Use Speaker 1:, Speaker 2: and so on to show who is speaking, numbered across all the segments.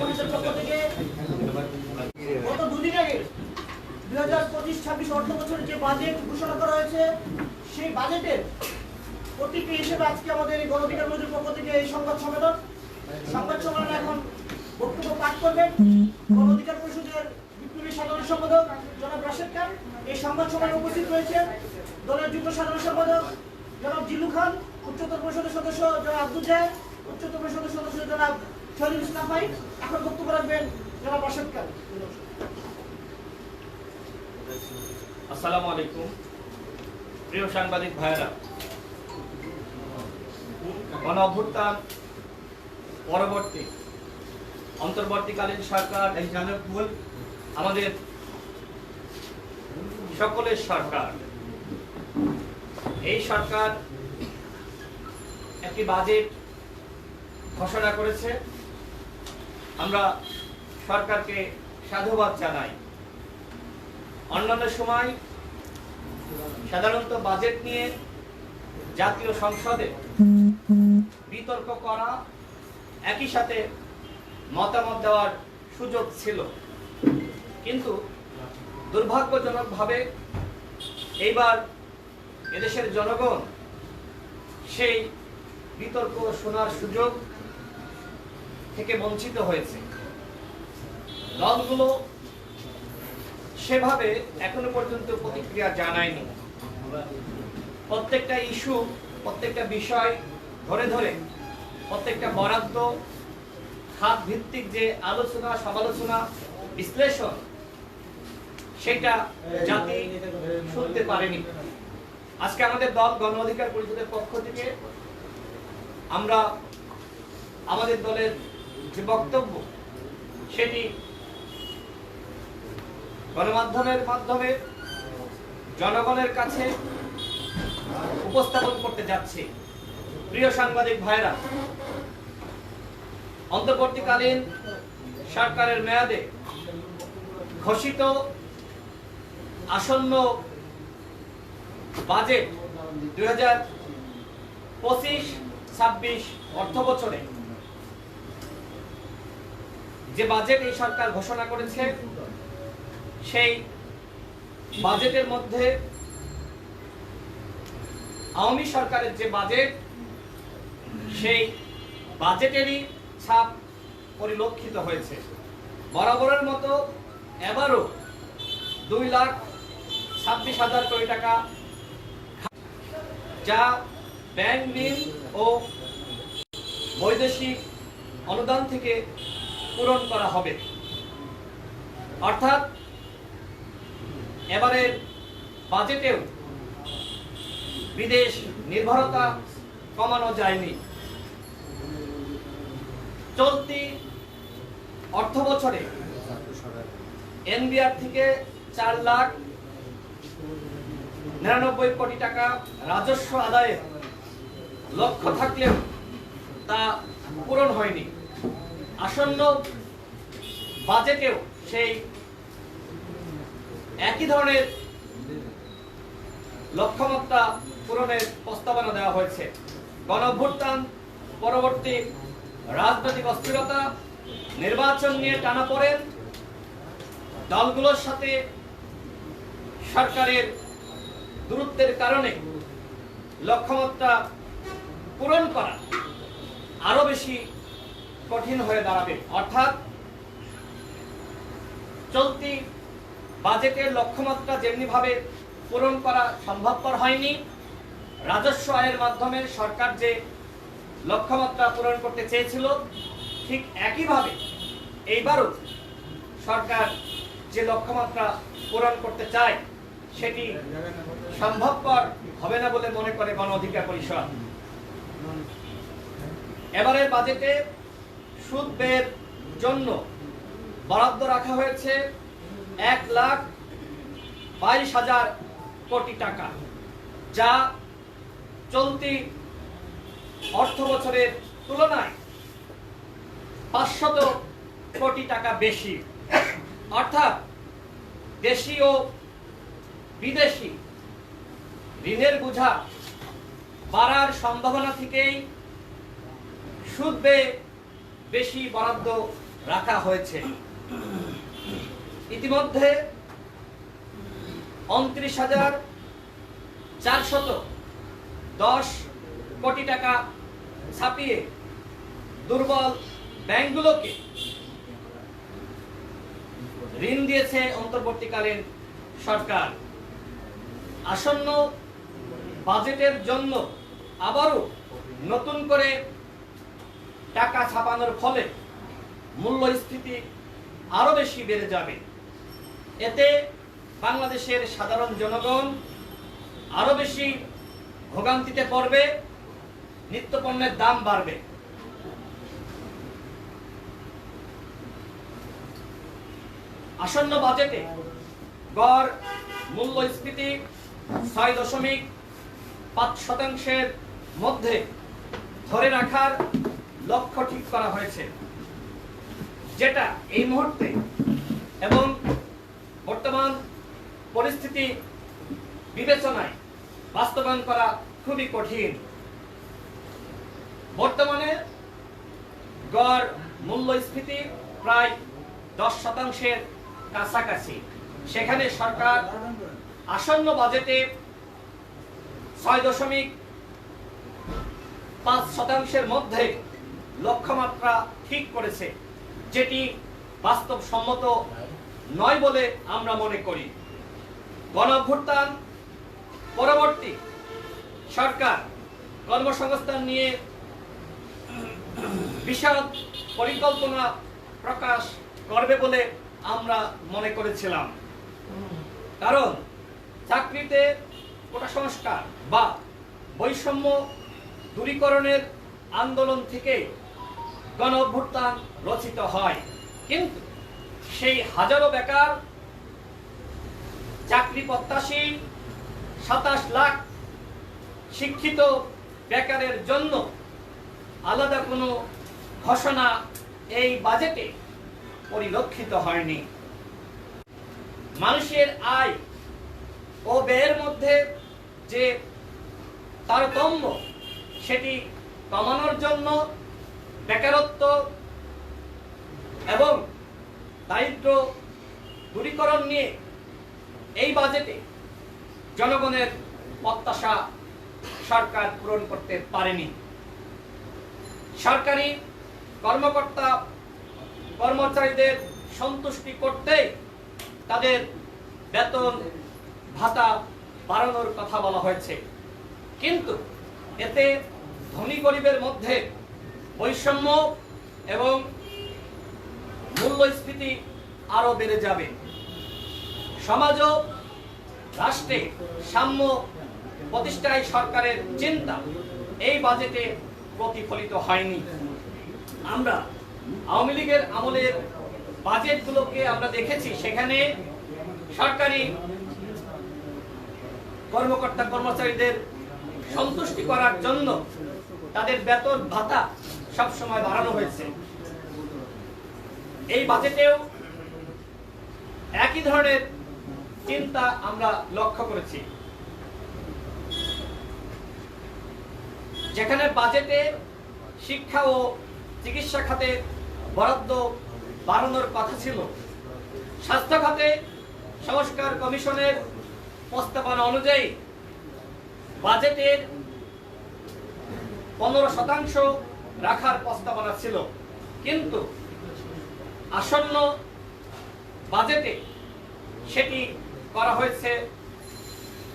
Speaker 1: পরিষদের পক্ষ থেকে গত দুদিন আগে দুই পঁচিশ, ছাব্বিশ অর্থ যে বাজেট ঘোষণা করা হয়েছে, সেই বাজেটের প্রতিক্রিয়া হিসেবে আজকে আমাদের এই গণঅধিকার পরিষদের পক্ষ থেকে এই সংবাদ সম্মেলন। সংবাদ সম্মেলনে এখন বক্তব্য পাঠ করবেন গণঅধিকার পরিষদের বিপ্লবী সাধারণ সম্পাদক জনাব রাশেদ খান। এই সংবাদ সম্মেলনে উপস্থিত রয়েছেন দলের যুগ্ম সাধারণ সম্পাদক জনাব জিলু খান, উচ্চতর সদস্য জনাব আব্দুল জাহেদ, উচ্চতর সদস্য জনাব শহীদুল ইসলাম এখন বক্তব্য রাখবেন
Speaker 2: আসসালামু আলাইকুম। প্রিয় সাংবাদিক গণ অভ্যুত্থান পরবর্তী, অন্তর্বর্তীকালীন সরকার আমাদের সকলের সরকার। এই সরকার একটি বাজেট ঘোষণা করেছে। আমরা সরকারকে সাধুবাদ জানাই। অন্যান্য সময় সাধারণত বাজেট নিয়ে জাতীয় সংসদে বিতর্ক করা একই সাথে মতামত দেওয়ার সুযোগ ছিল। কিন্তু দুর্ভাগ্যজনকভাবে এইবার এদেশের জনগণ সেই বিতর্ক শোনার সুযোগ থেকে বঞ্চিত হয়েছে। দলগুলো সেভাবে এখনও পর্যন্ত প্রতিক্রিয়া জানায়নি। প্রত্যেকটা ইস্যু, প্রত্যেকটা বিষয় ধরে ধরে, প্রত্যেকটা বরাদ্দ খাত ভিত্তিক যে আলোচনা, সমালোচনা, বিশ্লেষণ, সেটা জাতি শুনতে পারেনি। আজকে আমাদের দল গণ অধিকার পরিষদের পক্ষ থেকে আমরা আমাদের দলের যে বক্তব্য, সেটি গণমাধ্যমের মাধ্যমে জনগণের কাছে উপস্থাপন করতে যাচ্ছে। প্রিয় সাংবাদিক ভাইরা, অন্তর্বর্তীকালীন সরকারের মেয়াদে ঘোষিত আসন্ন বাজেট দুই হাজার পঁচিশ ছাব্বিশ অর্থ বছরে যে বাজেট এই সরকার ঘোষণা করেছে, সেই বাজেটের মধ্যে আওয়ামী সরকারের যে বাজেট, সেই বাজেটেরই ছাপ পরিলক্ষিত হয়েছে। বরাবরের মতো এবারও দুই লাখ ছাব্বিশ হাজার কোটি টাকা যা ব্যাংক ঋণ ও বৈদেশিক অনুদান থেকে পূরণ করা হবে। অর্থাৎ, এবারের বাজেটেও বিদেশ নির্ভরতা কমানো যায়নি। চলতি অর্থ বছরে এনবিআর থেকে চার লাখ নিরানব্বই কোটি টাকা রাজস্ব আদায়ের লক্ষ্য থাকলেও তা পূরণ হয়নি। আসন্ন বাজেটেও সেই একই ধরনের লক্ষ্যমাত্রা পূরণের প্রস্তাবনা দেওয়া হয়েছে। গণভ্যুত্থান পরবর্তী রাজনৈতিক অস্থিরতা, নির্বাচন নিয়ে টানা পড়েন দলগুলোর সাথে সরকারের দূরত্বের কারণে লক্ষ্যমাত্রা পূরণ করা আরও বেশি কঠিন হয়ে দাঁড়াবে। অর্থাৎ চলতি বাজেটের লক্ষ্যমাত্রা যেমনিভাবে পূরণ করা সম্ভবপর হয়নি, রাজস্ব আয়ের মাধ্যমে সরকার যে লক্ষ্যমাত্রা পূরণ করতে চেয়েছিল, ঠিক একইভাবে এইবারও সরকার যে লক্ষ্যমাত্রা পূরণ করতে চায়, সেটি সম্ভবপর হবে না বলে মনে করে গণ অধিকার পরিষদ। এবারের বাজেটে সুদ ব্যয়ের জন্য বরাদ্দ রাখা হয়েছে এক লাখ বাইশ হাজার কোটি টাকা, যা চলতি অর্থ বছরের তুলনায় পাঁচশত কোটি টাকা বেশি। অর্থাৎ দেশি ও বিদেশি ঋণের বোঝা বাড়ার সম্ভাবনা থেকেই সুদ ব্যয়ে বেশি বরাদ্দ রাখা হয়েছে। ইতিমধ্যে উনত্রিশ হাজার চারশত দশ কোটি টাকা ছাপিয়ে দুর্বল ব্যাংকগুলোকে ঋণ দিয়েছে অন্তর্বর্তীকালীন সরকার। আসন্ন বাজেটের জন্য আবারও নতুন করে টাকা ছাপানোর ফলে মূল্যস্ফীতি আরও বেশি বেড়ে যাবে। এতে বাংলাদেশের সাধারণ জনগণ আরও বেশি ভোগান্তিতে পড়বে, নিত্যপণ্যের দাম বাড়বে। আসন্ন বাজেটে গড় মূল্যস্ফীতি ছয় দশমিক পাঁচ শতাংশের মধ্যে ধরে রাখার লক্ষ্য ঠিক করা হয়েছে। যেটা এই মুহূর্তে এবং বর্তমান পরিস্থিতি বিবেচনায় বাস্তবায়ন করা খুবই কঠিন। বর্তমানে গড় মূল্যস্ফীতি প্রায় দশ শতাংশের কাছাকাছি। সেখানে সরকার আসন্ন বাজেটে ছয় দশমিক পাঁচ শতাংশের মধ্যে লক্ষ্যমাত্রা ঠিক করেছে, যেটি বাস্তবসম্মত নয় বলে আমরা মনে করি। গণঅভ্যুত্থান পরবর্তী সরকার কর্মসংস্থান নিয়ে বিশাল পরিকল্পনা প্রকাশ করবে বলে আমরা মনে করেছিলাম। কারণ চাকরিতে কোটা সংস্কার বা বৈষম্য দূরীকরণের আন্দোলন থেকে গণ অভ্যুত্থান রচিত হয়। কিন্তু সেই হাজারো বেকার, চাকরি প্রত্যাশী, সাতাশ লাখ শিক্ষিত বেকারের জন্য আলাদা কোনো ঘোষণা এই বাজেটে পরিলক্ষিত হয়নি। মানুষের আয় ও ব্যয়ের মধ্যে যে তারতম্য, সেটি কমানোর জন্য বেকারত্ব এবং দারিদ্র দূরীকরণ নিয়ে এই বাজেটে জনগণের প্রত্যাশা সরকার পূরণ করতে পারেনি। সরকারি কর্মকর্তা কর্মচারীদের সন্তুষ্টি করতে তাদের বেতন, ভাতা বাড়ানোর কথা বলা হয়েছে। কিন্তু এতে ধনী গরিবের মধ্যে বৈষম্য এবং মূল্যস্ফীতি আরও বেড়ে যাবে। সমাজ ও রাষ্ট্রে সাম্য প্রতিষ্ঠায় সরকারের চিন্তা এই বাজেটে প্রতিফলিত হয়নি। আমরা আওয়ামী লীগের আমলের বাজেটগুলোকে আমরা দেখেছি, সেখানে সরকারি কর্মকর্তা কর্মচারীদের সন্তুষ্টি করার জন্য তাদের বেতন ভাতা সবসময় বাড়ানো হয়েছে। এই বাজেটেও একই ধরনের চিন্তা আমরা লক্ষ্য করেছি। যেখানে বাজেটে শিক্ষা ও চিকিৎসা খাতে বরাদ্দ বাড়ানোর কথা ছিল, স্বাস্থ্য খাতে সংস্কার কমিশনের প্রস্তাবনা অনুযায়ী বাজেটের পনেরো শতাংশ রাখার প্রস্তাবনা ছিল। কিন্তু আসন্ন বাজেটে সেটি করা হয়েছে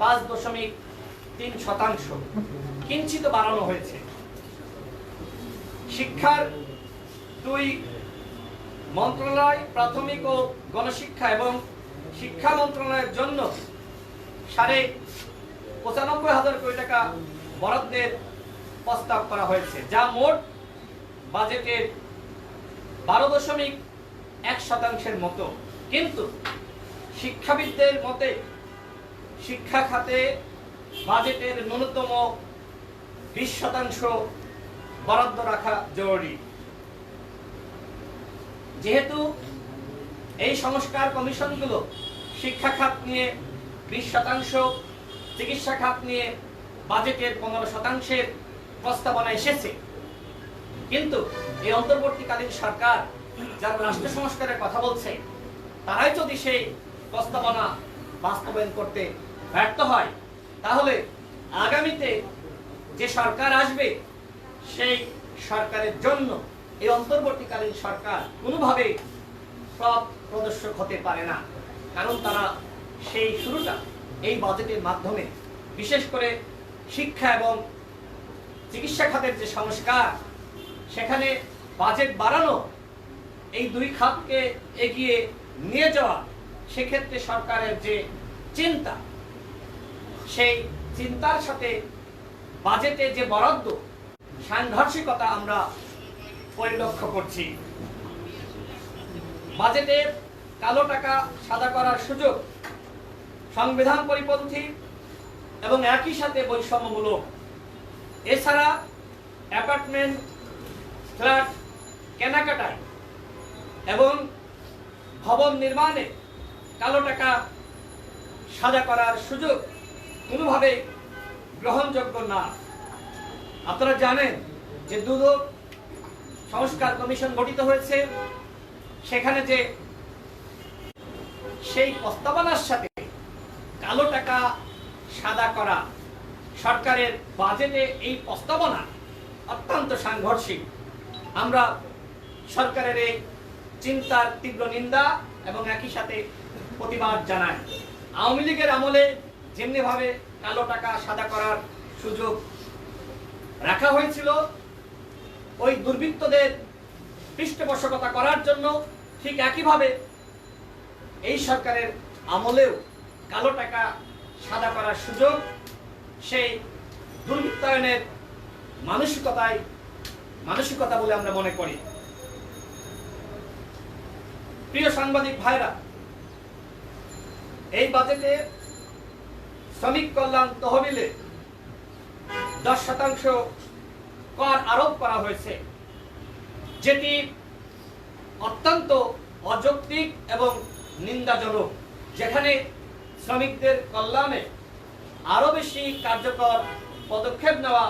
Speaker 2: পাঁচ দশমিক তিন শতাংশ। কিঞ্চিত বাড়ানো হয়েছে। শিক্ষার দুই মন্ত্রণালয় প্রাথমিক ও গণশিক্ষা এবং শিক্ষা মন্ত্রণালয়ের জন্য সাড়ে পঁচানব্বই হাজার কোটি টাকা বরাদ্দের প্রস্তাব করা হয়েছে, যা মোট বাজেটের বারো দশমিক এক শতাংশের মতো। কিন্তু শিক্ষাবিদদের মতে শিক্ষা খাতে বাজেটের ন্যূনতম বিশ শতাংশ বরাদ্দ রাখা জরুরি। যেহেতু এই সংস্কার কমিশনগুলো শিক্ষা খাত নিয়ে, বিশ শতাংশ চিকিৎসা খাত নিয়ে বাজেটের পনেরো শতাংশের প্রস্তাবনা এসেছে। কিন্তু এই অন্তর্বর্তীকালীন সরকার যারা রাষ্ট্র সংস্কারের কথা বলছে, তারাই যদি সেই প্রস্তাবনা বাস্তবায়ন করতে ব্যর্থ হয়, তাহলে আগামীতে যে সরকার আসবে, সেই সরকারের জন্য এই অন্তর্বর্তীকালীন সরকার কোনোভাবে সব প্রদর্শক হতে পারে না। কারণ তারা সেই শুরুটা এই বাজেটের মাধ্যমে, বিশেষ করে শিক্ষা এবং চিকিৎসা খাতের যে সংস্কার, সেখানে বাজেট বাড়ানো, এই দুই খাতকে এগিয়ে নিয়ে যাওয়া, সেক্ষেত্রে সরকারের যে চিন্তা, সেই চিন্তার সাথে বাজেটে যে বরাদ্দ, সাংঘর্ষিকতা আমরা পরিলক্ষ্য করছি। বাজেটে কালো টাকা সাদা করার সুযোগ, সংবিধান পরিপন্থী এবং একই সাথে বৈষম্যমূলক এছাড়া অ্যাপার্টমেন্ট, ফ্ল্যাট, কেনাকাটায় এবং ভবন নির্মাণে কালো টাকা সাজা করার সুযোগ কোনোভাবে গ্রহণযোগ্য না। আপনারা জানেন যে দুদক সংস্কার কমিশন গঠিত হয়েছে, সেখানে যে সেই প্রস্তাবনার সাথে কালো টাকা সাদা করা সরকারের বাজেটে এই প্রস্তাবনা অত্যন্ত সাংঘর্ষিক। আমরা সরকারের এই চিন্তার তীব্র নিন্দা এবং একই সাথে প্রতিবাদ জানাই। আওয়ামী লীগের আমলে যেমনিভাবে কালো টাকা সাদা করার সুযোগ রাখা হয়েছিল, ওই দুর্বৃত্তদের পৃষ্ঠপোষকতা করার জন্য ঠিক একইভাবে এই সরকারের আমলেও কালো টাকা সাদা করার সুযোগ সেই দুর্বৃত্তায়নের মানসিকতায় মানসিকতা বলে আমরা মনে করি। প্রিয় সাংবাদিক ভাইরা, এই বাজেটে শ্রমিক কল্যাণ তহবিলে দশ শতাংশ কর আরোপ করা হয়েছে, যেটি অত্যন্ত অযৌক্তিক এবং নিন্দাজনক, যেখানে শ্রমিকদের কল্যাণে আরও বেশি কার্যকর পদক্ষেপ নেওয়া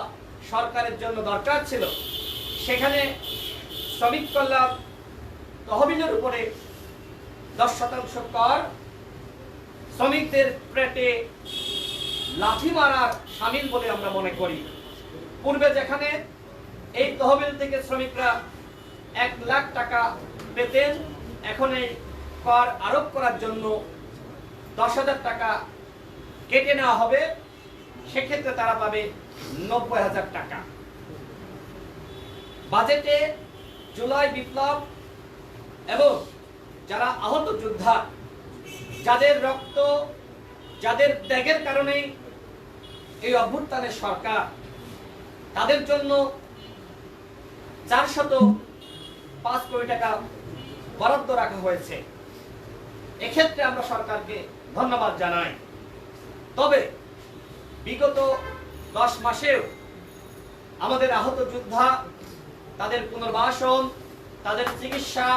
Speaker 2: সরকারের জন্য দরকার ছিল। সেখানে শ্রমিক কল্যাণ তহবিলের উপরে দশ শতাংশ কর, শ্রমিকদের পেটে লাথি মারার সামিল বলে আমরা মনে করি। পূর্বে যেখানে এই তহবিল থেকে শ্রমিকরা এক লাখ টাকা পেতেন, এখন এই কর আরোপ করার জন্য দশ হাজার টাকা কেটে নেওয়া হবে, সেক্ষেত্রে তারা পাবে নব্বই হাজার টাকা। বাজেটে জুলাই বিপ্লব এবং যারা আহত যোদ্ধা, যাদের রক্ত, যাদের ত্যাগের কারণেই এই অভ্যুত্থানের সরকার, তাদের জন্য চারশত পাঁচ কোটি টাকা বরাদ্দ রাখা হয়েছে। এক্ষেত্রে আমরা সরকারকে ধন্যবাদ জানাই। তবে বিগত দশ মাসেও আমাদের আহত যোদ্ধা, তাদের পুনর্বাসন, তাদের চিকিৎসা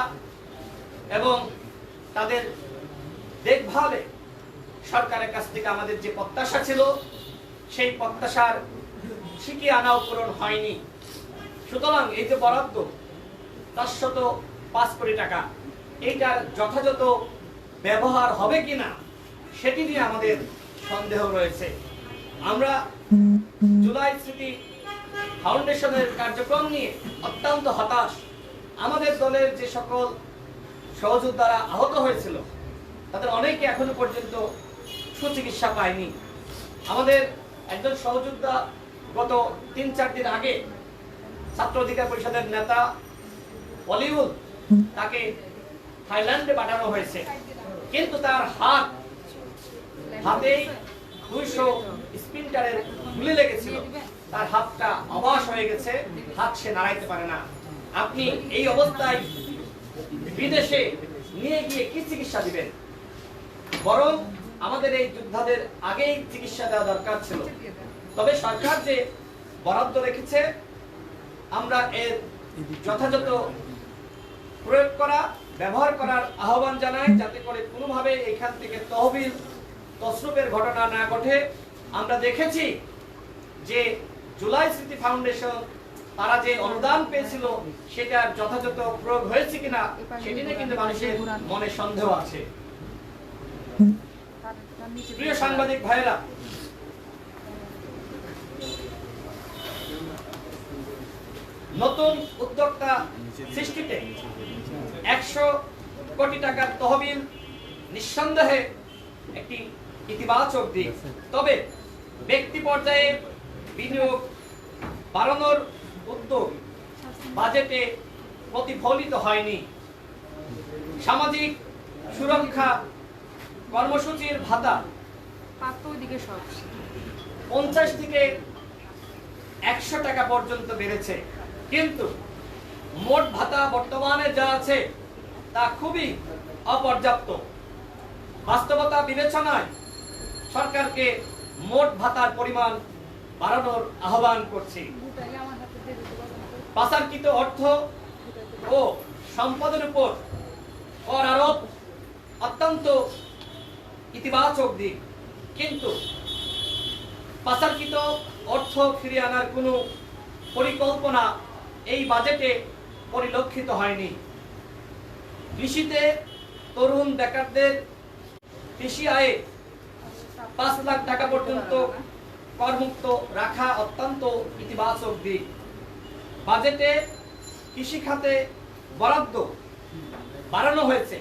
Speaker 2: এবং তাদের দেখভালে সরকারের কাছ থেকে আমাদের যে প্রত্যাশা ছিল, সেই প্রত্যাশার শিখে আনাও পূরণ হয়নি। সুতরাং এই যে বরাদ্দ চারশত পাঁচ কোটি টাকা, এইটার যথাযথ ব্যবহার হবে কিনা, সেটি নিয়ে আমাদের সন্দেহ রয়েছে। আমরা জুলাই স্মৃতি ফাউন্ডেশনের কার্যক্রম নিয়ে অত্যন্ত হতাশ। আমাদের দলের যে সকল সহযোদ্ধারা আহত হয়েছিল, তাদের অনেকে এখনও পর্যন্ত সুচিকিৎসা পায়নি। আমাদের একজন সহযোদ্ধা গত তিন চার দিন আগে ছাত্র অধিকার পরিষদের নেতা বলিউড তাকে থাইল্যান্ডে পাঠানো হয়েছে। কিন্তু তার হাত হাতেই দুইশো স্পিন্টারের গুলি লেগেছিল। তার হাতটা অবাস হয়ে গেছে, হাত সে নাড়াইতে পারে না। আপনি এই অবস্থায় বিদেশে নিয়ে গিয়ে কি চিকিৎসা দিবেন? বরং আমাদের এই যোদ্ধাদের আগেই চিকিৎসা দেওয়া দরকার ছিল। তবে সরকার যে বরাদ্দ রেখেছে, আমরা এর যথাযথ প্রয়োগ করা, ব্যবহার করার আহ্বান জানাই, যাতে করে কোনোভাবে এখান থেকে তহবিল তসরুপের ঘটনা না ঘটে, আমরা দেখেছি যে জুলাই স্মৃতি ফাউন্ডেশন তারা যে অনুদান পেয়েছিল, সেটার যথাযথ প্রয়োগ হয়েছে কিনা, সেটি নিয়ে কিন্তু মানুষের মনে সন্দেহ আছে। প্রিয় সাংবাদিক ভাইয়েরা, নতুন উদ্যোক্তা সৃষ্টিতে একশো কোটি টাকার তহবিল নিঃসন্দেহে একটি ইতিবাচক দিক। তবে ব্যক্তি পর্যায়ে বিনিয়োগ বাড়ানোর উদ্যোগ বাজেটে প্রতিফলিত হয়নি। সামাজিক সুরক্ষা কর্মসূচির ভাতা পঞ্চাশ থেকে একশো টাকা পর্যন্ত বেড়েছে। কিন্তু মোট ভাতা বর্তমানে যা আছে তা খুবই অপর্যাপ্ত। বাস্তবতা বিবেচনায় সরকারকে মোট ভাতার পরিমাণ বাড়ানোর আহ্বান করছি? পাচারকৃত অর্থ ও সম্পদের উপর কর আরোপ অত্যন্ত ইতিবাচক দিক কিন্তু পাচারকৃত অর্থ ফিরিয়ে আনার কোনো পরিকল্পনা এই বাজেটে পরিলক্ষিত হয়নি কৃষিতে তরুণ বেকারদের কৃষি আয়ে পাঁচ লাখ টাকা পর্যন্ত করমুক্ত রাখা অত্যন্ত ইতিবাচক দিক। বাজেটে বরাদ্দ বাড়ানো হয়েছে,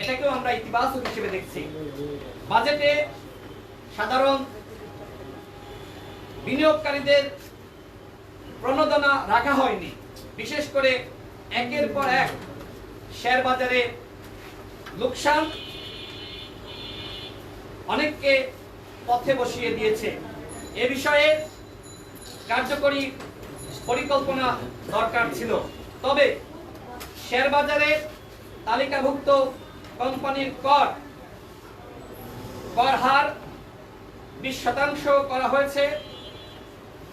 Speaker 2: এটাকেও আমরা ইতিবাচক হিসেবে দেখছি। বাজেটে সাধারণ বিনিয়োগকারীদের প্রণোদনা রাখা হয়নি। বিশেষ করে একের পর এক শেয়ার বাজারে লোকসান অনেককে পথে বসিয়ে দিয়েছে। এ বিষয়ে কার্যকরী পরিকল্পনা দরকার ছিল। তবে শেয়ার বাজারে তালিকাভুক্ত কোম্পানির কর কর হার বিশ শতাংশ করা হয়েছে।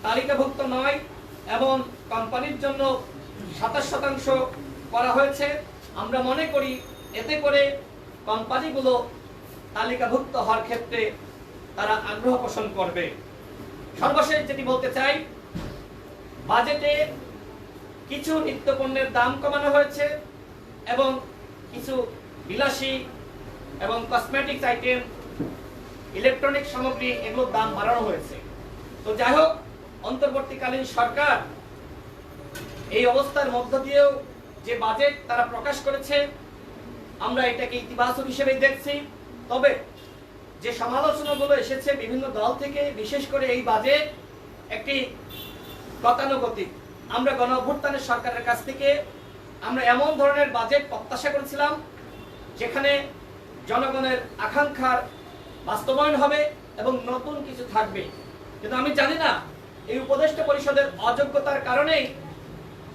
Speaker 2: তালিকাভুক্ত নয় এবং কোম্পানির জন্য সাতাশ শতাংশ করা হয়েছে। আমরা মনে করি এতে করে কোম্পানিগুলো তালিকাভুক্ত হওয়ার ক্ষেত্রে তারা আগ্রহ পোষণ করবে। সর্বশেষ যেটি বলতে চাই, বাজেটে কিছু নিত্যপণ্যের দাম কমানো হয়েছে এবং কিছু বিলাসী এবং কসমেটিক্স আইটেম ইলেকট্রনিক সামগ্রী এগুলোর দাম বাড়ানো হয়েছে। তো যাই হোক, অন্তর্বর্তীকালীন সরকার এই অবস্থার মধ্য দিয়েও যে বাজেট তারা প্রকাশ করেছে, আমরা এটাকে ইতিবাচক হিসেবে দেখছি। তবে যে সমালোচনাগুলো এসেছে বিভিন্ন দল থেকে, বিশেষ করে এই বাজেট একটি গতানুগতিক। আমরা গণ সরকারের কাছ থেকে আমরা এমন ধরনের বাজেট প্রত্যাশা করেছিলাম, যেখানে জনগণের আকাঙ্ক্ষার বাস্তবায়ন হবে এবং নতুন কিছু থাকবে। কিন্তু আমি জানি না, এই উপদেষ্টা পরিষদের অযোগ্যতার কারণেই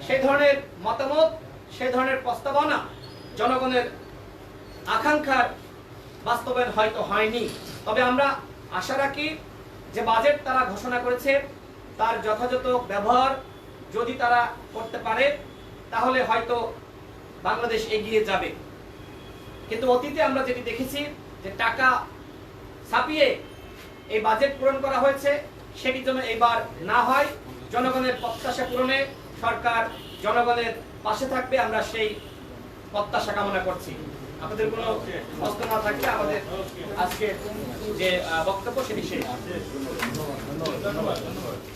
Speaker 2: সেই ধরনের মতামত, সেই ধরনের প্রস্তাবনা জনগণের আকাঙ্ক্ষার বাস্তবায়ন হয়তো হয়নি। তবে আমরা আশা রাখি যে বাজেট তারা ঘোষণা করেছে, তার যথাযথ ব্যবহার যদি তারা করতে পারে, তাহলে হয়তো বাংলাদেশ এগিয়ে যাবে। কিন্তু অতীতে আমরা যেটি দেখেছি যে টাকা ছাপিয়ে এই বাজেট পূরণ করা হয়েছে, সেটি যেন এবার না হয়। জনগণের প্রত্যাশা পূরণে সরকার জনগণের পাশে থাকবে, আমরা সেই প্রত্যাশা কামনা করছি। আপনাদের কোনো প্রশ্ন না থাকলে আমাদের আজকে যে বক্তব্য সেটি শেষ।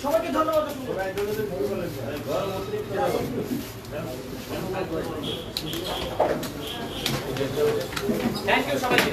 Speaker 1: সবাইকে ধন্যবাদ।
Speaker 2: থ্যাংক ইউ সবাইকে।